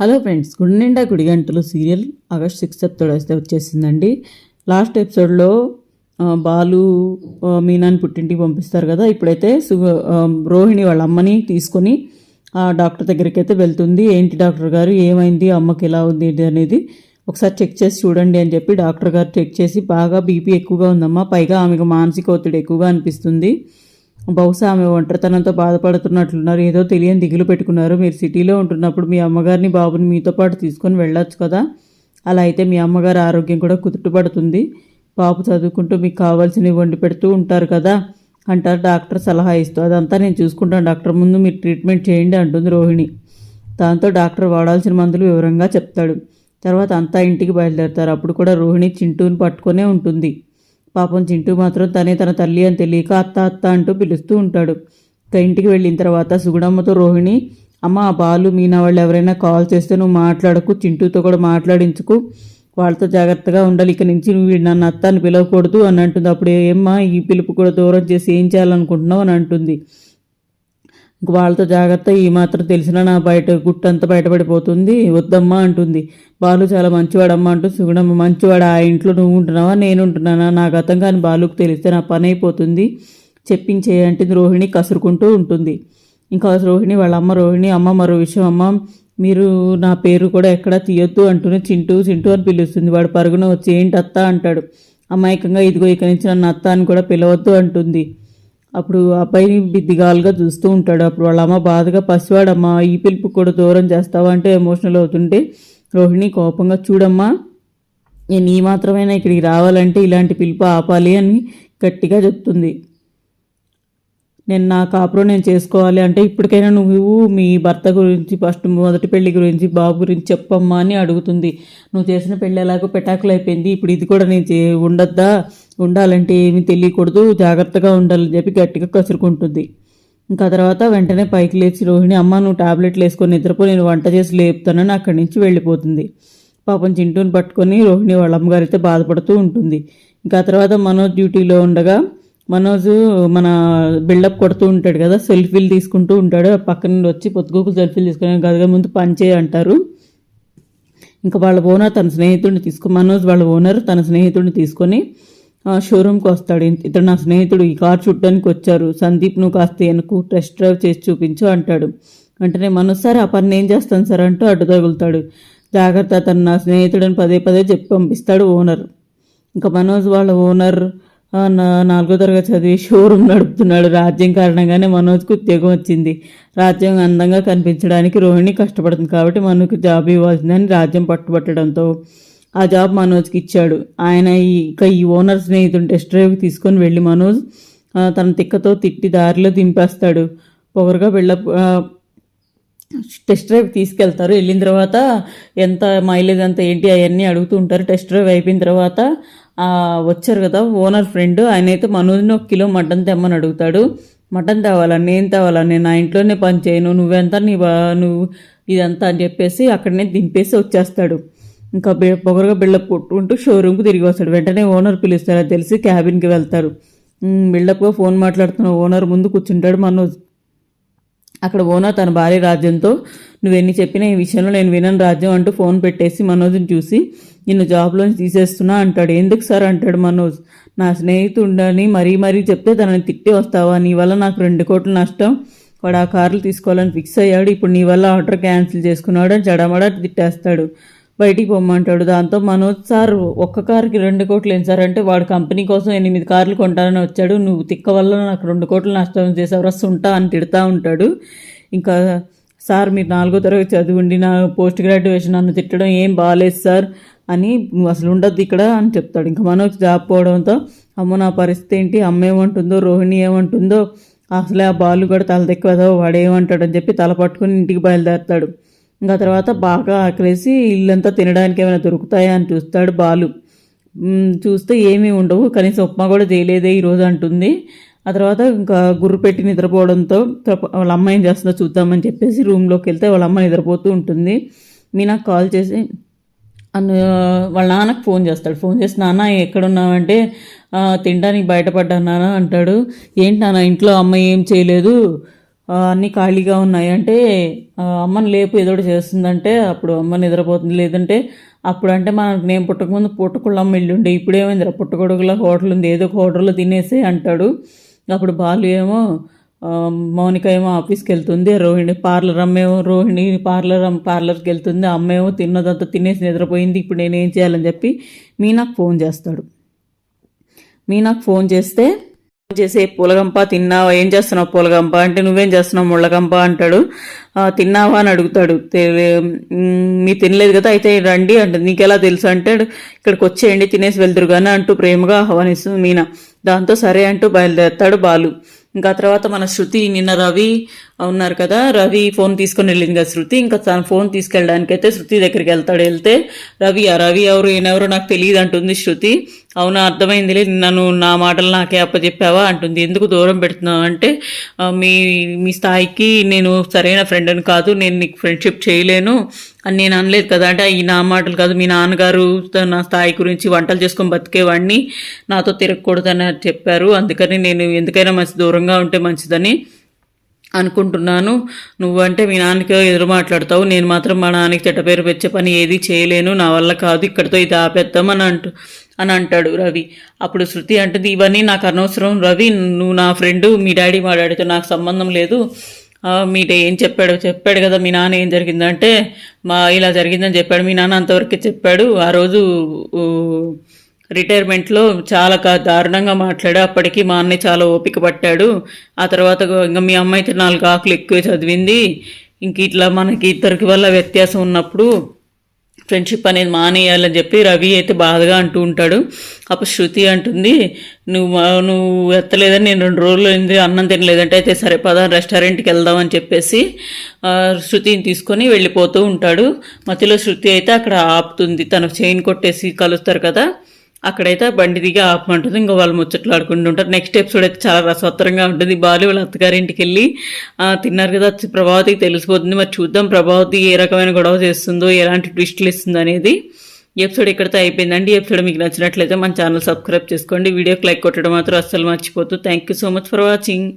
Hello friends గుడి నిండా గుడి గంటలు సీరియల్ ఆగస్ట్ సిక్స్త్ ఎపిసోడ్ అయితే వచ్చేసిందండి. లాస్ట్ ఎపిసోడ్లో బాలు మీనాని పుట్టింటికి పంపిస్తారు కదా ఇప్పుడైతే సు రోహిణి వాళ్ళ అమ్మని తీసుకొని ఆ డాక్టర్ దగ్గరికి అయితే వెళ్తుంది. ఏంటి డాక్టర్ గారు ఏమైంది అమ్మకి ఎలా ఉంది అనేది ఒకసారి చెక్ చేసి చూడండి అని చెప్పి డాక్టర్ గారు చెక్ చేసి బాగా బీపీ ఎక్కువగా ఉందమ్మా పైగా ఆమెకు మానసిక ఒత్తిడి ఎక్కువగా అనిపిస్తుంది. బహుశా ఆమె ఒంటరితనంతో బాధపడుతున్నట్లున్నారు. ఏదో తెలియని దిగులు పెట్టుకున్నారు. మీరు సిటీలో ఉంటున్నప్పుడు మీ అమ్మగారిని బాబుని మీతో పాటు తీసుకొని వెళ్ళొచ్చు కదా? అలా అయితే మీ అమ్మగారి ఆరోగ్యం కూడా కుదుటపడుతుంది. బాబు చదువుకుంటూ మీకు కావాల్సినవి వండి పెడుతూ ఉంటారు కదా? అంటారు డాక్టర్ సలహా ఇస్తూ. అదంతా నేను చూసుకుంటాను డాక్టర్. ముందు మీరు ట్రీట్మెంట్ చేయండి అంటుంది రోహిణి. దాంతో డాక్టర్ వాడాల్సిన మందులు వివరంగా చెప్తాడు. తర్వాత అంతా ఇంటికి బయలుదేరుతారు. అప్పుడు కూడా రోహిణి చింటూని పట్టుకొనే ఉంటుంది. పాపం చింటూ మాత్రం తనే తన తల్లి అని తెలియక అత్త అత్త అంటూ పిలుస్తూ ఉంటాడు. ఇక ఇంటికి వెళ్ళిన తర్వాత సుగుణమ్మతో రోహిణి అమ్మ ఆ బాలు మీనా వాళ్ళు ఎవరైనా కాల్ చేస్తే నువ్వు మాట్లాడకు చింటూతో కూడా మాట్లాడించుకు. వాళ్ళతో జాగ్రత్తగా ఉండాలి ఇక నుంచి నువ్వు నన్ను అత్త అని పిలవకూడదు అని అంటుంది. అప్పుడు ఏమ్మా ఈ పిలుపు కూడా దూరం చేసి ఏం చేయాలనుకుంటున్నావు అని అంటుంది. ఇంక వాళ్ళతో జాగ్రత్త ఈ మాత్రం తెలిసినా నా బయట గుట్టంతా బయటపడిపోతుంది. వద్దమ్మా అంటుంది. బాలు చాలా మంచివాడమ్మా అంటూ సుగుణమ్మ మంచివాడు? ఆ ఇంట్లో నువ్వు ఉంటున్నావా? నేను ఉంటున్నానా? నా గతం కానీ బాలుకు తెలిస్తే నా పని అయిపోతుంది. చెప్పించేయంటే రోహిణి కసురుకుంటూ ఉంటుంది. ఇంకా రోహిణి వాళ్ళ అమ్మ రోహిణి అమ్మ మరో విషయం అమ్మ మీరు నా పేరు కూడా ఎక్కడా తీయొద్దు అంటూనే చింటూ చింటూ అని పిలుస్తుంది. వాడు పరుగున వచ్చి ఏంటి అత్త? అంటాడు. అమాయకంగా ఇదిగో ఇక నుంచి నన్ను అత్త అని కూడా పిలవద్దు అంటుంది. అప్పుడు అబ్బాయిని బిద్దిగాలుగా చూస్తూ ఉంటాడు. అప్పుడు వాళ్ళ అమ్మ బాధగా పసివాడమ్మా ఈ పిలుపు కూడా దూరం చేస్తావా? అంటే ఎమోషనల్ అవుతుంటే రోహిణి కోపంగా చూడమ్మా నేను ఈ మాత్రమైనా ఇక్కడికి రావాలంటే ఇలాంటి పిలుపు ఆపాలి అని గట్టిగా చెప్తుంది. నేను నా కాపురం నేను చేసుకోవాలి. అంటే ఇప్పటికైనా నువ్వు మీ భర్త గురించి ఫస్ట్ మొదటి పెళ్ళి గురించి బాబు గురించి చెప్పమ్మా అని అడుగుతుంది. నువ్వు చేసిన పెళ్ళి ఎలాగో పెటాకులు అయిపోయింది. ఇప్పుడు ఇది కూడా నేను చే ఉండొద్దా? ఉండాలంటే ఏమీ తెలియకూడదు జాగ్రత్తగా ఉండాలని చెప్పి గట్టిగా కసురుకుంటుంది. ఇంకా తర్వాత వెంటనే పైకి లేచి రోహిణి అమ్మ నువ్వు టాబ్లెట్లు వేసుకొని నిద్రపో నేను వంట చేసి లేపుతానని అక్కడి నుంచి వెళ్ళిపోతుంది. పాపం చింటూని పట్టుకొని రోహిణి వాళ్ళ అమ్మగారితో బాధపడుతూ ఉంటుంది. ఇంకా తర్వాత మనోజ్ డ్యూటీలో ఉండగా మనోజ్ మన బిల్డప్ కొడుతూ ఉంటాడు కదా సెల్ఫీలు తీసుకుంటూ ఉంటాడు. ఆ పక్కన నుండి వచ్చి పొత్తుకోకు సెల్ఫీలు తీసుకుని గదిగా ముందు పనిచేయ అంటారు. ఇంకా వాళ్ళ ఓనర్ తన స్నేహితుడిని తీసుకు మనోజ్ వాళ్ళ ఓనర్ తన స్నేహితుడిని తీసుకొని షోరూమ్కి వస్తాడు. ఇతడు నా స్నేహితుడు. ఈ కార్ చూడడానికి వచ్చారు. సందీప్ నువ్వు కాస్త వెనుకు టెస్ట్ డ్రైవ్ చేసి చూపించు అంటాడు. వెంటనే మనోజ్ సార్ ఆ పని ఏం చేస్తాను సార్ అంటూ అడ్డు తగులుతాడు. జాగ్రత్త తను నా స్నేహితుడని పదే పదే చెప్పి పంపిస్తాడు ఓనర్. ఇంకా మనోజ్ వాళ్ళ ఓనర్ నా- నాలుగో తరగతి చదివి షోరూమ్ నడుపుతున్నాడు. రాజ్యం కారణంగానే మనోజ్కు ఉద్యోగం వచ్చింది. రాజ్యం అందంగా కనిపించడానికి రోహిణి కష్టపడుతుంది. కాబట్టి మనోజ్కి జాబ్ ఇవ్వాల్సిందని రాజ్యం పట్టుబట్టడంతో ఆ జాబ్ మనోజ్కి ఇచ్చాడు. ఆయన ఇక ఈ ఓనర్ స్నేహితుడు టెస్ట్ డ్రైవ్కి తీసుకొని వెళ్ళి మనోజ్ తన తిక్కతో తిట్టి దారిలో దింపేస్తాడు. పొగరుగా వెళ్ళ టెస్ట్ డ్రైవ్ తీసుకెళ్తారు. వెళ్ళిన తర్వాత ఎంత మైలేజ్ అంత ఏంటి అవన్నీ అడుగుతూ ఉంటారు. టెస్ట్ డ్రైవ్ అయిపోయిన తర్వాత వచ్చారు కదా ఓనర్ ఫ్రెండ్. ఆయన అయితే మనోజ్ని ఒక కిలో మటన్ తెమ్మని అడుగుతాడు. మటన్ తేవాలా? నేను తేవాలా? నేను నా ఇంట్లోనే పని చేయను. నువ్వెంత నీ నువ్వు ఇదంతా అని చెప్పేసి అక్కడనే దింపేసి వచ్చేస్తాడు. ఇంకా బి పొగరుగా బిల్డప్ కొట్టుకుంటూ షోరూమ్కి తిరిగి వస్తాడు. వెంటనే ఓనర్ పిలుస్తారు అది తెలిసి క్యాబిన్కి వెళ్తారు. బిల్డప్గా ఫోన్ మాట్లాడుతున్న ఓనర్ ముందు కూర్చుంటాడు మనోజ్. అక్కడ ఓనర్ తన భార్య రాజ్యంతో నువ్వెన్ని చెప్పినా ఈ విషయంలో నేను వినను రాజ్యం అంటూ ఫోన్ పెట్టేసి మనోజ్ని చూసి నిన్ను జాబ్లోంచి తీసేస్తున్నా అంటాడు. ఎందుకు సార్? అంటాడు మనోజ్. నా స్నేహితుడని మరీ మరీ చెప్తే తనని తిట్టి వస్తావా? నీ వల్ల నాకు రెండు కోట్ల నష్టం. వాడు ఆ కార్లు తీసుకోవాలని ఫిక్స్ అయ్యాడు. ఇప్పుడు నీ వల్ల ఆర్డర్ క్యాన్సిల్ చేసుకున్నాడు అని జడమడ తిట్టేస్తాడు. బయటికి పొమ్మంటాడు. దాంతో మనోజ్ సార్ ఒక్క కార్కి రెండు కోట్లు ఏం సార్? అంటే వాడు కంపెనీ కోసం ఎనిమిది కార్లు కొంటానని వచ్చాడు. నువ్వు తిక్క వల్ల నాకు రెండు కోట్లు నష్టం చేసావు రస్ ఉంటా అని తిడతా ఉంటాడు. ఇంకా సార్ మీరు నాలుగో తరగతి చదివండి నా పోస్ట్ గ్రాడ్యుయేషన్ నన్ను తిట్టడం ఏం బాగాలేదు సార్ అని నువ్వు అసలు ఉండద్దు ఇక్కడ అని చెప్తాడు. ఇంకా మనోజ్ జాబ్ పోవడంతో అమ్మ నా పరిస్థితి ఏంటి? అమ్మ ఏమంటుందో రోహిణి ఏమంటుందో అసలే ఆ బాలు కూడా తల తెక్కదో వాడు అని చెప్పి తల పట్టుకుని ఇంటికి బయలుదేరుతాడు. ఇంకా తర్వాత బాగా ఆకలేసి ఇల్లంతా తినడానికి ఏమైనా దొరుకుతాయా అని చూస్తాడు బాలు. చూస్తే ఏమీ ఉండవు. కనీసం ఉప్మా కూడా చేయలేదే ఈరోజు అంటుంది. ఆ తర్వాత ఇంకా గుర్రు పెట్టి నిద్రపోవడంతో వాళ్ళ అమ్మ ఏం చేస్తుందో చూద్దామని చెప్పేసి రూమ్లోకి వెళ్తే వాళ్ళ అమ్మ నిద్రపోతూ ఉంటుంది. మీనాకు కాల్ చేసి అన్న వాళ్ళ నాన్నకు ఫోన్ చేస్తాడు. ఫోన్ చేసి నాన్న ఎక్కడున్నావంటే తినడానికి బయటపడ్డా నాన్న అంటాడు. ఏంటి నాన్న ఇంట్లో అమ్మ ఏం చేయలేదు? అన్నీ ఖాళీగా ఉన్నాయి. అంటే అమ్మని లేపు ఏదో ఒకటి చేస్తుందంటే అప్పుడు అమ్మ నిద్రపోతుంది. లేదంటే అప్పుడు అంటే మనకు నేను పుట్టకముందు పుట్టకుళ్ళమ్మ ఇల్లుండే. ఉండే ఇప్పుడు పుట్టగొడుగుల హోటల్ ఉంది. ఏదో ఒక హోటల్లో తినేసి అంటాడు. అప్పుడు బాలు ఏమో మౌనిక ఏమో ఆఫీస్కి వెళ్తుంది. రోహిణి పార్లర్ అమ్మేమో రోహిణి పార్లర్ అమ్మ పార్లర్కి వెళ్తుంది. అమ్మ ఏమో తిన్నదంతా తినేసి నిద్రపోయింది. ఇప్పుడు నేను ఏం చేయాలని చెప్పి మీనాకు ఫోన్ చేస్తాడు. మీనాకు ఫోన్ చేస్తే చేసే పూలగంప తిన్నావా? ఏం చేస్తున్నావు పూలగంప? అంటే నువ్వేం చేస్తున్నావు ముళ్ళగంప అంటాడు. తిన్నావా అని అడుగుతాడు. మీ మీరు తినలేదు కదా అయితే రండి అంటే నీకెలా తెలుసు అంటే ఇక్కడికి వచ్చేయండి తినేసి వెళ్తురు కానీ అంటూ ప్రేమగా ఆహ్వానిస్తుంది మీనా. దాంతో సరే అంటూ బయలుదేరుతాడు బాలు. ఇంకా తర్వాత మన శృతి నిన్న రవి ఉన్నారు కదా. రవి ఫోన్ తీసుకొని వెళ్ళింది కదా శృతి. ఇంకా తన ఫోన్ తీసుకెళ్ళడానికి అయితే శృతి దగ్గరికి వెళ్తాడు. వెళ్తే రవి ఆ రవి ఎవరు ఈయనెవరో నాకు తెలియదు అంటుంది శృతి. అవునా అర్థమైందిలే. నన్ను నా మాటలు నాకే అప్పచెప్పావా అంటుంది. ఎందుకు దూరం పెడుతున్నావు? అంటే మీ మీ స్థాయికి నేను సరైన ఫ్రెండ్ అని కాదు. నేను నీకు ఫ్రెండ్షిప్ చేయలేను. అని నేను అనలేదు కదా. అంటే ఈ నా మాటలు కాదు మీ నాన్నగారు నా స్థాయి గురించి వంటలు చేసుకొని బతికేవాడిని నాతో తిరగకూడదని చెప్పారు. అందుకని నేను ఎందుకైనా మంచి దూరంగా ఉంటే మంచిదని అనుకుంటున్నాను. నువ్వంటే మీ నాన్నకి ఎదురు మాట్లాడతావు. నేను మాత్రం మా నాన్నకి చెడ్డ పేరు వచ్చే పని ఏది చేయలేను. నా వల్ల కాదు ఇక్కడితో ఇది ఆపేద్దాం అని అంటూ అని అంటాడు రవి. అప్పుడు శృతి అంటుంది ఇవన్నీ నాకు అనవసరం రవి. నువ్వు నా ఫ్రెండ్ మీ డాడీ మా డాడీతో నాకు సంబంధం లేదు. మీట ఏం చెప్పాడు? చెప్పాడు కదా మీ నాన్న ఏం జరిగిందంటే మా ఇలా జరిగిందని చెప్పాడు. మీ నాన్న అంతవరకే చెప్పాడు. ఆ రోజు రిటైర్మెంట్లో చాలా దారుణంగా మాట్లాడు అప్పటికి మా అన్నయ్య చాలా ఓపిక పట్టాడు. ఆ తర్వాత ఇంకా మీ అమ్మ అయితే నాలుగు ఆకులు ఎక్కువ చదివింది. ఇంక ఇట్లా మనకి ఇద్దరికి వల్ల వ్యత్యాసం ఉన్నప్పుడు ఫ్రెండ్షిప్ అనేది మానేయాలని చెప్పి రవి అయితే బాధగా అంటూ ఉంటాడు. అప్పుడు శృతి అంటుంది నువ్వు నువ్వు ఎత్తలేదని నేను రెండు రోజులు అయింది అన్నం తినలేదంటే అయితే సరే పద రెస్టారెంట్కి వెళ్దామని చెప్పేసి శృతిని తీసుకొని వెళ్ళిపోతూ ఉంటాడు. మధ్యలో శృతి అయితే అక్కడ ఆపుతుంది తనకు చైన్ కొట్టేసి కలుస్తారు కదా. అక్కడైతే బండి దిగి ఆపమంటుంది. ఇంకా వాళ్ళు ముచ్చట్లు ఆడుకుంటూ ఉంటారు. నెక్స్ట్ ఎపిసోడ్ అయితే చాలా రసవత్తరంగా ఉంటుంది. బాలు వాళ్ళ అత్తగారింటికి వెళ్ళి తిన్నారు కదా ప్రభావతికి తెలిసిపోతుంది. మరి చూద్దాం ప్రభావతి ఏ రకమైన గొడవ చేస్తుందో ఎలాంటి ట్విస్టులు ఇస్తుందో అనేది. ఎపిసోడ్ ఇక్కడితో అయిపోయిందండి. ఎపిసోడ్ మీకు నచ్చినట్లయితే మన ఛానల్ సబ్స్క్రైబ్ చేసుకోండి. వీడియోకి లైక్ కొట్టడం మాత్రం అస్సలు మర్చిపోతూ thank you so much for watching